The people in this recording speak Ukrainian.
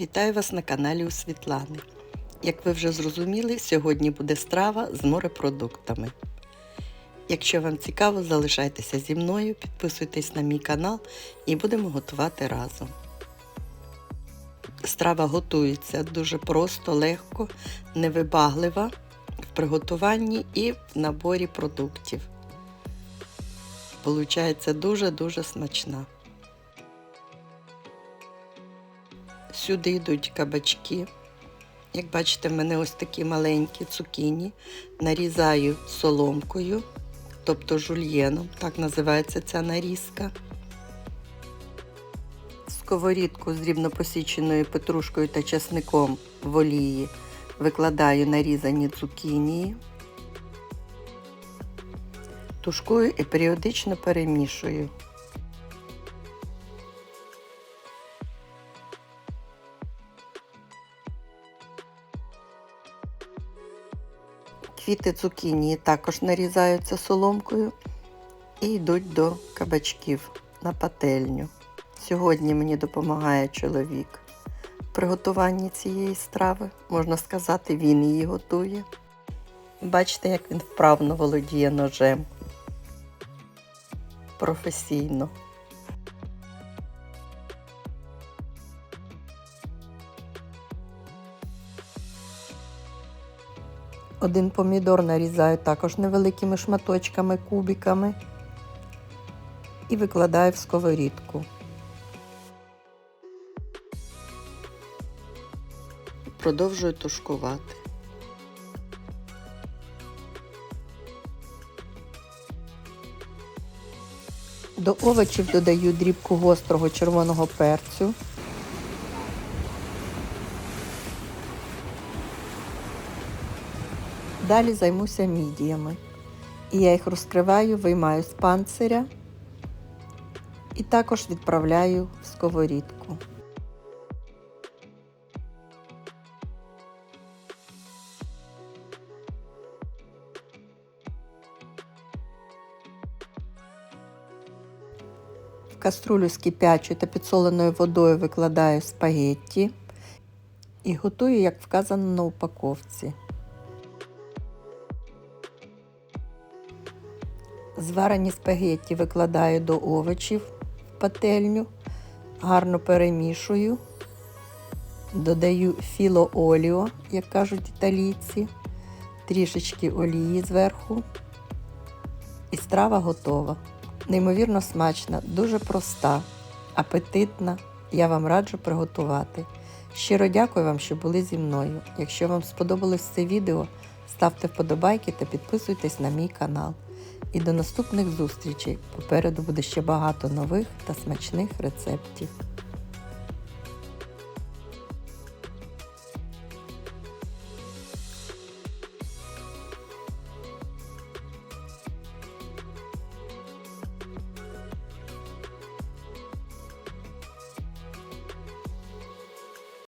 Вітаю вас на каналі у Світлани. Як ви вже зрозуміли, сьогодні буде страва з морепродуктами. Якщо вам цікаво, залишайтеся зі мною, підписуйтесь на мій канал і будемо готувати разом. Страва готується дуже просто, легко, невибаглива в приготуванні і в наборі продуктів. Получається дуже-дуже смачна. Сюди йдуть кабачки. Як бачите, в мене ось такі маленькі цукіні. Нарізаю соломкою, тобто жульєном, так називається ця нарізка. Сковорідку з рівнопосіченою петрушкою та часником в олії викладаю нарізані цукінії. Тушкую і періодично перемішую. Квіти цукінії також нарізаються соломкою і йдуть до кабачків на пательню. Сьогодні мені допомагає чоловік в приготуванні цієї страви. Можна сказати, він її готує. Бачите, як він вправно володіє ножем. Професійно. Один помідор нарізаю також невеликими шматочками, кубиками і викладаю в сковорідку. Продовжую тушкувати. До овочів додаю дрібку гострого червоного перцю. Далі займуся мідіями. І я їх розкриваю, виймаю з панциря і також відправляю в сковорідку. В каструлю з кипячою та підсоленою водою викладаю спагетті і готую, як вказано на упаковці. Зварені спагетті викладаю до овочів в пательню, гарно перемішую, додаю філо оліо, як кажуть італійці, трішечки олії зверху. І страва готова. Неймовірно смачна, дуже проста, апетитна. Я вам раджу приготувати. Щиро дякую вам, що були зі мною. Якщо вам сподобалось це відео, ставте вподобайки та підписуйтесь на мій канал. І до наступних зустрічей. Попереду буде ще багато нових та смачних рецептів.